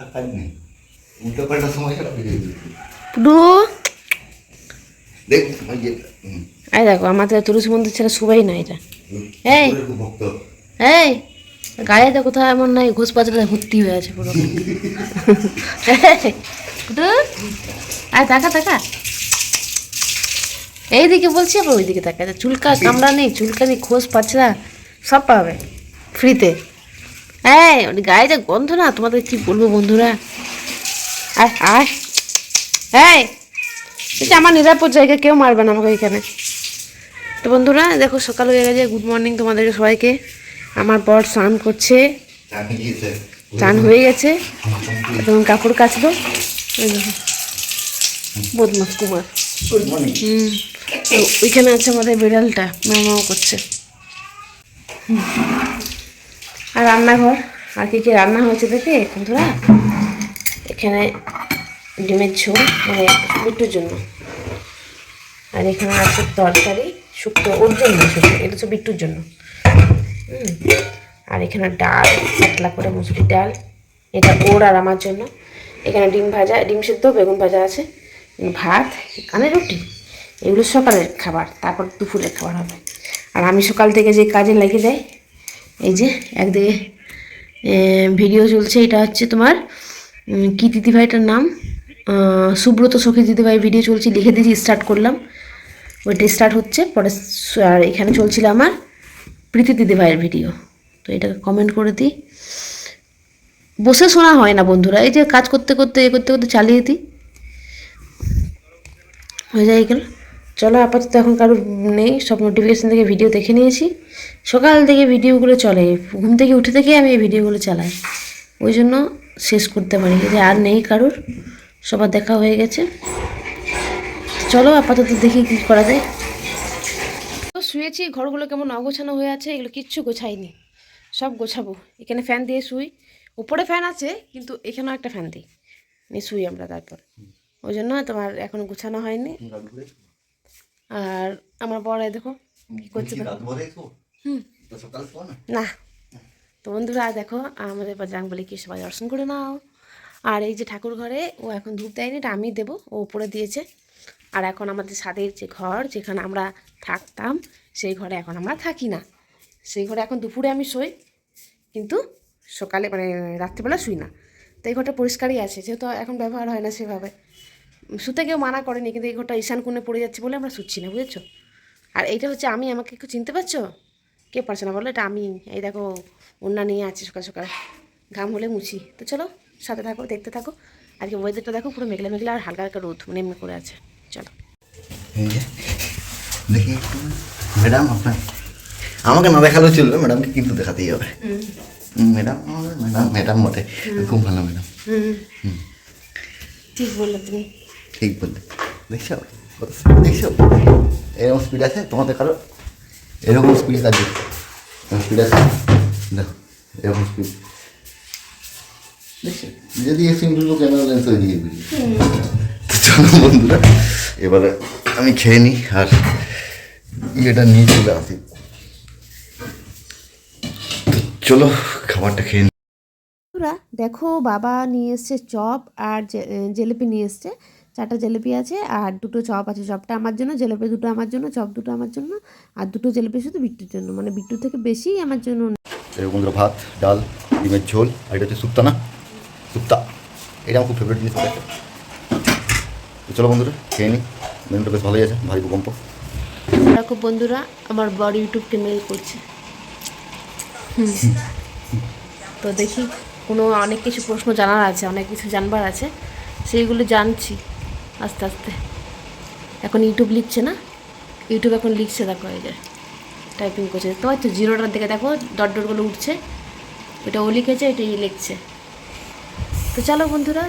আর কাজ নেই। উল্টো পাল্টা সময় ছাড়া বেরিয়ে পুডু দেখ এই আমাদের তুলসী মন্দির না এটা। এই। গায়ে তো কোথাও এমন নাই ঘোষ ভর্তি হয়ে আছে পুরো। তাকা তাকা। এইদিকে বলছি আবার ওইদিকে তাকা চুলকা কামড়া নেই চুলকা নেই খোঁজ পাচড়া সব পাবে। ফ্রিতে। ওই গায়ে যা গন্ধ না তোমাদের কি বলব বন্ধুরা? এই এটা আমার নিরাপদ জায়গা কেউ মারবে না আমাকে এখানে। তো বন্ধুরা দেখো সকাল হয়ে গেছে গুড মর্নিং তোমাদেরকে সবাইকে। আমার বর স্নান করছে। চান হয়ে গেছে। তখন কাপড় ওই বদমাস কুমার। হুম ওইখানে আছে আমাদের বিড়ালটা ম্যাও করছে। হুম। আর রান্নাঘর, আর কি কি রান্না হয়েছে দেখে বন্ধুরা? এখানে ডিমের ঝোল মানে বিট্টুর জন্য। আর এখানে আছে তরকারি, শুক্তো, ওর জন্য এটা হচ্ছে বিট্টুর জন্য। আর এখানে ডাল, পাতলা করে মুসুরির ডাল। এটা ওর আর আমার জন্য। এখানে ডিম ভাজা, ডিম সিদ্ধ, বেগুন ভাজা আছে। ভাত এখানে রুটি। এগুলো সকালের খাবার, তারপর দুপুরের খাবার হবে। আর আমি সকাল থেকে যে কাজে লেগে যাই এই যে একদিকে ভিডিও চলছে, এটা হচ্ছে তোমার কী দিদিভাইটার নাম? সুব্রত সখী দিদিভাই ভিডিও চলছে, লিখে দিয়েছি স্টার্ট করলাম। ওইটা স্টার্ট হচ্ছে, পরে আর এখানে চলছিল আমার প্রীতি দিদিভাইয়ের ভিডিও তো এটাকে কমেন্ট করে দিই। বসে শোনা হয় না বন্ধুরা, এই যে কাজ করতে করতে, এ করতে করতে চালিয়ে দিই। হয়ে যায় এগুলো চলো আপাতত এখন কারোর নেই, সব নোটিফিকেশান থেকে ভিডিও দেখে নিয়েছি। সকাল থেকে ভিডিওগুলো চলে, ঘুম থেকে উঠে থেকে আমি এই ভিডিওগুলো চালাই। ওই জন্য শেষ করতে পারি যে আর নেই কারোর, সবার দেখা হয়ে গেছে। চলো আপাতত দেখি কী করা যায়। তো শুয়েছি, ঘরগুলো কেমন অগোছানো হয়ে আছে, এগুলো কিচ্ছু গোছাইনি। সব গোছাবো। এখানে ফ্যান দিয়ে শুই। উপরে ফ্যান আছে, কিন্তু এখানেও একটা ফ্যান দিই। নিয়ে শুই আমরা তারপর। ওই জন্য তোমার এখনও গোছানো হয়নি। আর আমার বড় দেখো কি করছে না? তো বন্ধুরা দেখো আমাদের বজরাং বলি কি সবাই দর্শন করে নাও। আর এই যে ঠাকুর ঘরে ও এখন ধূপ দেয়নি এটা আমি দেবো ও উপরে দিয়েছে। আর এখন আমাদের ছাদের যে ঘর যেখানে আমরা থাকতাম সেই ঘরে এখন আমরা থাকি না। সেই ঘরে এখন দুপুরে আমি শোই কিন্তু সকালে মানে রাত্রিবেলা শুই না। তো এই ঘরটা পরিষ্কারই আছে যেহেতু এখন ব্যবহার হয় না সেভাবে। শুতে কেউ মানা করেনি কিন্তু এই ঘরটা ঈশান কোণে পড়ে যাচ্ছে বলে আমরা শুচ্ছি না বুঝেছ? আর এইটা হচ্ছে আমি আমাকে একটু চিনতে পারছ? কে পারছে না? বলো এটা আমি। এই দেখো অন্যা নিয়ে আছি সকাল সকাল। ঘাম হলে মুছি। তো চলো সাথে থাকো দেখতে থাকো। আজকে ওয়েদারটা দেখো পুরো মেঘলা মেঘলা আর হালকা হালকা রোদ মানে এমনি করে আছে। চলো। দেখি একটু। ম্যাডাম আপনার আমাকে না দেখালেও চলবে ম্যাডামকে কিন্তু দেখাতেই হবে। ম্যাডাম ম্যাডাম ম্যাডাম বটে। খুব ভালো ম্যাডাম। হুম। ঠিক বলল তুমি। ঠিক বললে। দেখছ? দেখছ? এরকম স্পিড আছে? তোমাদের কারও এরকম স্পিড আছে? স্পিড আছে? দেখো, এরকম স্পিড দেখছ? যদি এই সিমগুলো ক্যামেরা লেন্স হয়ে দিয়ে বেরিয়ে চলো বন্ধুরা, এবারে আমি খেয়ে নিই আর ইয়েটা নিয়ে চলে আসি। চলো, খাবারটা খেয়ে দেখো বাবা নিয়ে এসছে চপ আর জিলিপি নিয়ে এসছে। চারটা জিলিপি আছে আর দুটো চপ আছে। চপটা আমার জন্য জিলিপি দুটো আমার জন্য চপ দুটো আমার জন্য আর দুটো জিলিপি শুধু বিট্টুর জন্য। মানে বিট্টুর থেকে বেশি আমার জন্য এই বন্ধুরা ভাত ডাল ডিমের ঝোল আর এটা হচ্ছে শুক্তা না? শুক্তা এটা আমার খুব ফেভারিট জিনিস চলো বন্ধুরা খেয়ে নিই মেনুটা বেশ ভালোই আছে ভারী ভূকম্প। দেখো বন্ধুরা আমার বড় ইউটিউবকে মেল করছে। তো দেখি কোনো অনেক কিছু প্রশ্ন জানার আছে অনেক কিছু জানবার আছে সেইগুলো জানছি। আস্তে আস্তে। এখন ইউটিউব লিখছে না? ইউটিউব এখন লিখছে দেখো এই যে। টাইপিং করছে। তো জিরোটার দিকে দেখো ডট ডটগুলো উঠছে। এটা ও লিখেছে এটা ই লিখছে। তো চলো বন্ধুরা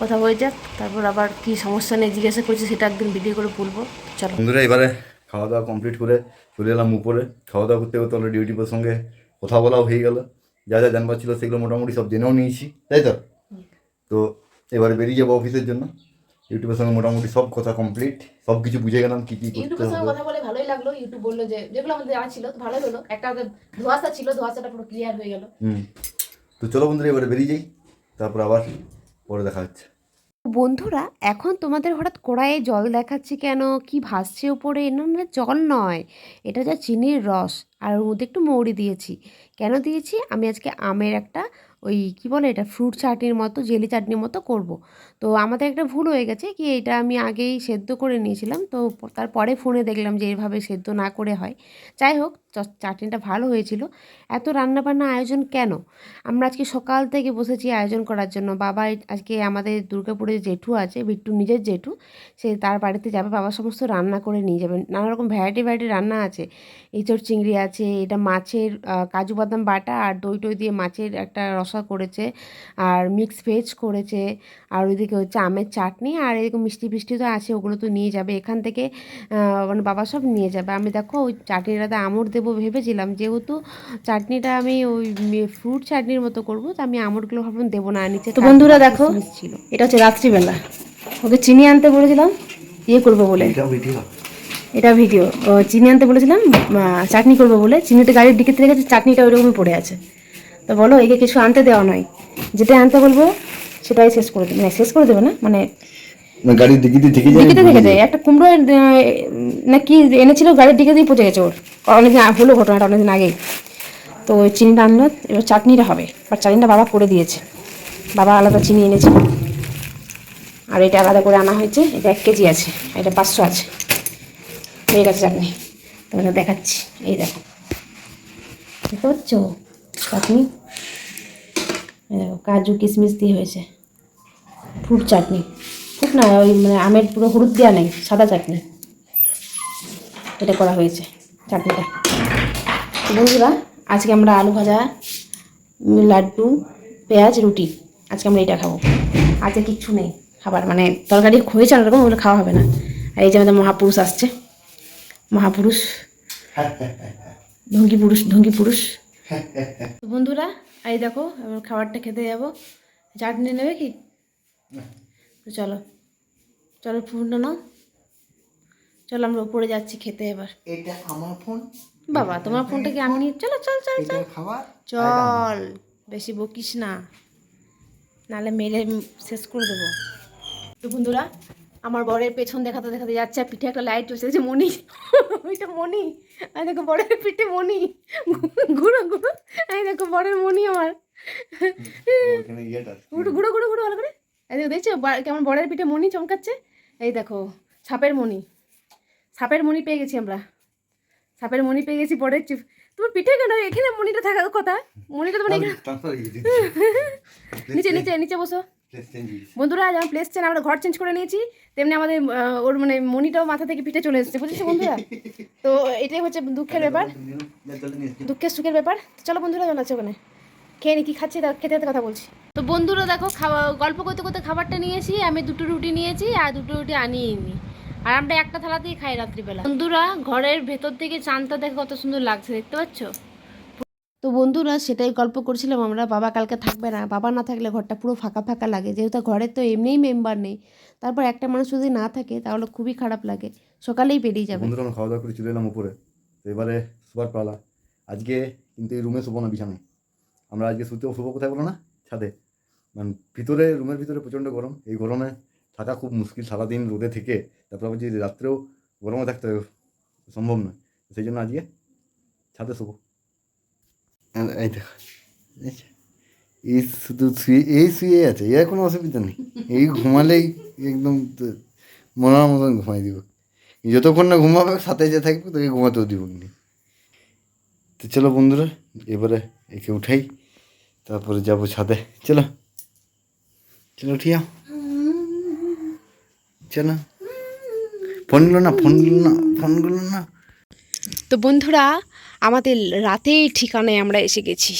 কথা হয়ে যাক। তারপর আবার কি সমস্যা নেই জিজ্ঞাসা করছে সেটা একদিন ভিডিও করে বলব। চলো। বন্ধুরা এবারে খাওয়া দাওয়া কমপ্লিট করে চলে এলাম উপরে। খাওয়া দাওয়া করতে করতে অলরেডি ইউটিউবের সঙ্গে কথা বলাও হয়ে গেল। যা যা জানবার ছিল সেগুলো মোটামুটি সব জেনেও নিয়েছি। তাই তো? তো এবারে বেরিয়ে যাব অফিসের জন্য। ইউটিউবের সঙ্গে মোটামুটি সব কথা কমপ্লিট সব কিছু বুঝে গেলাম কী কী করতে ইউটিউবের সঙ্গে হবে। কথা বলে ভালোই লাগল। ইউটিউব বলল যে যেগুলো আমাদের জানা ছিল ভালোই হলো। একটা ধোয়াশা ছিল ধোয়াশাটা পুরো ক্লিয়ার হয়ে গেল। হুম। তো চলো বন্ধুরা এবারে বেরিয়ে যাই তারপর আবার পরে দেখা হচ্ছে। বন্ধুরা এখন তোমাদের হঠাৎ কড়াইয়ে জল দেখাচ্ছি কেন? কি ভাসছে উপরে? না না জল নয়। এটা যা চিনির রস। আর ওর মধ্যে একটু মৌরি দিয়েছি। কেন দিয়েছি? আমি আজকে আমের একটা ওই কি বলে এটা ফ্রুট চাটনির মতো জেলি চাটনির মতো করব। তো আমাদের একটা ভুল হয়ে গেছে কি, এটা আমি আগেই সেদ্ধ করে নিয়েছিলাম। তো তারপরে ফোনে দেখলাম যে এভাবে সেদ্ধ না করে হয়। যাই হোক চাটনিটা ভালো হয়েছিল। এত রান্নাবান্না আয়োজন কেন? আমরা আজকে সকাল থেকে বসেছি আয়োজন করার জন্য। বাবা আজকে আমাদের দুর্গাপুরে জেঠু আছে, বিট্টু নিজের জেঠু। সে তার বাড়িতে যাবে, বাবা সমস্ত রান্না করে নিয়ে যাবেন। নানা রকম ভ্যারাইটি ভ্যারাইটি রান্না আছে। এঁচড় চিংড়ি আছে, এটা মাছের কাজু বাদাম বাটা আর দই টই দিয়ে মাছের একটা রসা করেছে আর মিক্স ভেজ করেছে আর ওইদিকে হচ্ছে আমের চাটনি আর এরকম মিষ্টি ফিষ্টি তো আছে ওগুলো তো নিয়ে যাবে। এখান থেকে মানে বাবা সব নিয়ে যাবে। আমি দেখো ওই চাটনিটাতে আমড় দেবো ভেবেছিলাম যেহেতু চাটনিটা আমি ওই ফ্রুট চাটনির মতো করব তো আমি আমড়গুলো ভাবলাম দেবো না নিচে তো বন্ধুরা দেখো ছিল। এটা হচ্ছে রাত্রিবেলা। ওকে চিনি আনতে বলেছিলাম ইয়ে করব বলে। এটা ভিডিও ও চিনি আনতে বলেছিলাম চাটনি করব বলে। চিনিটা গাড়ির ডিকিতে রেখেছে চাটনিটা ওইরকমই পড়ে আছে। তো বলো একে কিছু আনতে দেওয়া নয়। যেটা আনতে বলব সেটাই শেষ করে দেবে। মানে শেষ করে দেবে না? মানে না গাড়ির দিকিতে থেকে যায় ডিকিতে রেখেছে একটা কুমড়ো না কি এনেছিল গাড়ির ডিকিতেই পচে গেছে ওর। অনেকদিন হলো ঘটনাটা অনেকদিন আগেই। তো ওই চিনিটা আনলো এবার চাটনিটা হবে। বা চাটনিটা বাবা করে দিয়েছে। বাবা আলাদা চিনি এনেছে। আর এটা আলাদা করে আনা হয়েছে। এটা এক কেজি আছে এটা পাঁচশো আছে। হয়ে গেছে চাটনি। তোমাকে দেখাচ্ছি। এই দেখো। দেখতে পাচ্ছ? চাটনি। কাজু কিশমিশ দিয়ে হয়েছে। ফ্রুট চাটনি। ফ্রুট না ওই মানে আমের পুরো হলুদ দেওয়া নেই সাদা চাটনি। এটা করা হয়েছে চাটনিটা। বন্ধুরা আজকে আমরা আলু ভাজা লাড্ডু পেঁয়াজ রুটি আজকে আমরা এটা খাব। আজকে কিচ্ছু নেই খাবার মানে তরকারি হয়েছে অনেক রকম ওগুলো খাওয়া হবে না। আর এই যে আমাদের মহাপুরুষ আসছে। মহাপুরুষ। ঢঙ্কি পুরুষ ঢঙ্কি পুরুষ। বন্ধুরা এই দেখো এবার খাবারটা খেতে যাব। চাটনি নেবে কি? তো চলো চলো ফোনটা নাও। চলো আমরা উপরে যাচ্ছি খেতে এবার। এটা আমার ফোন? বাবা তোমার ফোনটা কি আমি চলো চল চল চল। খাবার? চল বেশি বকিস না। নালে মেরে শেষ করে দেবো। তো বন্ধুরা আমার বরের পেছন দেখাতে দেখাতে যাচ্ছে আর পিঠে একটা লাইট চলছে যে মনি ওইটা মনি আর দেখো বরের পিঠে মনি ঘুরো ঘুরো। এই দেখো বরের মনি আমার। ইয়েটা ঘুরো ঘুরো ঘুরো ঘুরো ভালো করে। এই দেখো দেখছ? কেমন বরের পিঠে মনি চমকাচ্ছে? এই দেখো সাপের মনি সাপের মনি পেয়ে গেছি আমরা। সাপের মনি পেয়ে গেছি বরের চিপ। তোমার পিঠে কেন? এখানে মনিটা থাকার কথা? মনিটা তোমার নিচে নিচে নিচে বসো। বন্ধুরা যেমন প্লেস চেন আমরা ঘর চেঞ্জ করে নিয়েছি তেমনি আমাদের ওর মানে মনিটাও মাথা থেকে পিঠে চলে এসেছে বুঝেছ বন্ধুরা? তো এটাই হচ্ছে দুঃখের ব্যাপার। দুঃখের সুখের ব্যাপার। তো চলো বন্ধুরা চলে আছে ওখানে। খেয়ে নি কি খাচ্ছি তা খেতে খেতে কথা বলছি। তো বন্ধুরা দেখো খাওয়া গল্প করতে করতে খাবারটা নিয়েছি আমি দুটো রুটি নিয়েছি আর দুটো রুটি আনিয়ে নি। আর আমরা একটা থালাতেই খাই রাত্রিবেলা। বন্ধুরা ঘরের ভেতর থেকে চানটা দেখে কত সুন্দর লাগছে দেখতে পাচ্ছ? তো বন্ধুরা সেটাই গল্প করছিলাম আমরা, বাবা কালকে থাকবে না, বাবা না থাকলে ঘরটা পুরো ফাঁকা ফাঁকা লাগে, যেহেতু ঘরে তো এমনিই মেম্বার নেই, তারপর একটা মানুষ যদি না থাকে তাহলে খুবই খারাপ লাগে, সকালেই বেরিয়ে যাবে। বন্ধুরা আমরা খাওয়া দাওয়া করে চলে এলাম উপরে, তো এবারে শোবার পালা, আজকে কিন্তু এই রুমে শোবো না বিছানায়, আমরা আজকে শুতেও শোবো কোথায় বলো না, ছাদে মানে ভিতরে, রুমের ভিতরে প্রচণ্ড গরম, এই গরমে থাকা খুব মুশকিল, সারাদিন রোদে থেকে, তারপর আবার যদি রাত্রেও গরমে থাকতে সম্ভব নয়, সেই জন্য আজকে ছাদে শোবো। এই দেখো। এই শুধু শুয়ে, এই শুয়ে আছে, এর কোনো অসুবিধা নেই। এই ঘুমালেই একদম মনের মতন ঘুমাই দিব। যতক্ষণ না ঘুমাবে, সাথে যে থাকবে, তোকে ঘুমাতেও দিব নি। তো চলো বন্ধুরা, এবারে একে উঠাই, তারপরে যাব ছাদে। চলো। চলো, উঠিয়া চলো। ফোনগুলো না ফোনগুলো না ফোনগুলো না। তো বন্ধুরা, আমাদের রাতের ঠিকানায় আমরা এসে গেছি।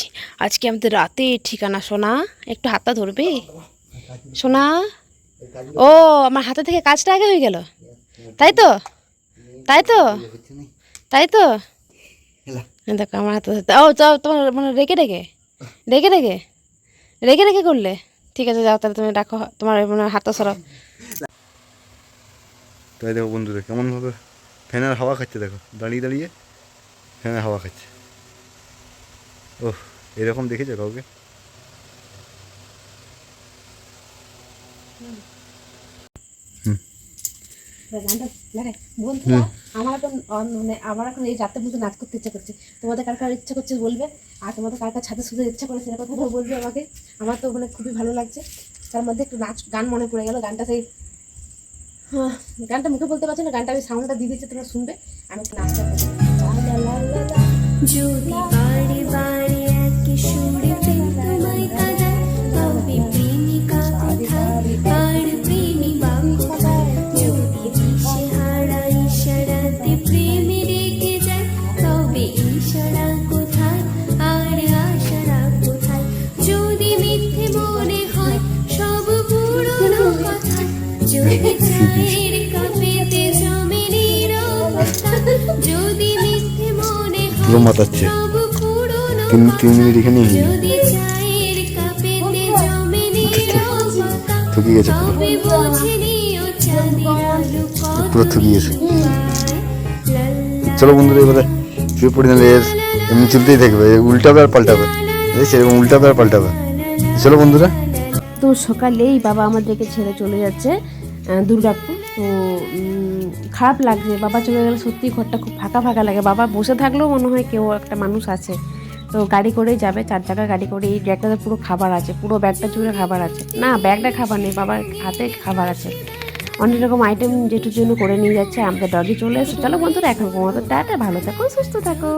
আজকে আমাদের রাতের ঠিকানা সোনা, একটু হাতটা ধরবে? সোনা? ও, আমার হাতে থেকে কাজটা আগে হয়ে গেল। তাই তো? তাই তো? তাই তো? দেখো, আমার হাতে ও, যাও, তোমার মানে রেখে রেখে। রেখে রেখে? রেখে রেখে করলে? ঠিক আছে, যাও, তাহলে তুমি রাখো তোমার মানে হাতটা সরাও। তাই দেখো বন্ধুরা কেমনভাবে ফ্যানের হাওয়া খাচ্ছে দেখো। দাঁড়িয়ে দাঁড়িয়ে ফ্যানের হাওয়া খাচ্ছে। ওহ এরকম দেখেছ কাউকে? বন্ধুরা আমার এখন মানে আমার এখন এই মধ্যে নাচ করতে ইচ্ছা করছে। তোমাদের কার কার ইচ্ছা করছে বলবে? আর তোমাদের কার কার ছাদে শুধু ইচ্ছা করে সেটা কথা বলবে আমাকে। আমার তো মানে খুবই ভালো লাগছে। তার মধ্যে একটু নাচ গান মনে পড়ে গেল। গানটা সেই গানটা মুখে বলতে পারছি না, গানটা আমি সাউন্ডটা দিয়ে দিচ্ছি, তোমরা শুনবে। আমি নাচটা করি মাতাচ্ছে। তিন তিন মিনিট এখানে থুকি গেছে পুরো। থুকি গেছে। চলো বন্ধুরা এবারে শুয়ে পড়ে নিলে এর এমনি চলতেই থাকবে। উল্টাবে আর পাল্টাবে। সেরকম উল্টাবে আর পাল্টাবে। চলো বন্ধুরা। তো সকালেই বাবা আমাদেরকে ছেড়ে চলে যাচ্ছে দুর্গাপুর। তো খারাপ লাগছে। বাবা চলে গেলে, সত্যি ঘরটা খুব ফাঁকা ফাঁকা লাগে। বাবা বসে থাকলেও মনে হয় কেউ একটা মানুষ আছে। তো গাড়ি করেই যাবে, চার চাকা গাড়ি করে। এই ব্যাগটাতে পুরো খাবার আছে, পুরো ব্যাগটা জুড়ে খাবার আছে। না, ব্যাগটা খাবার নেই, বাবার হাতে খাবার আছে। অনেক রকম আইটেম যেটুর জন্য করে নিয়ে যাচ্ছে। আমাদের ডগি চলে এসে চলো বন্ধুরা, এখন ঘুমাতো টাটা, ভালো থাকো, সুস্থ থাকো।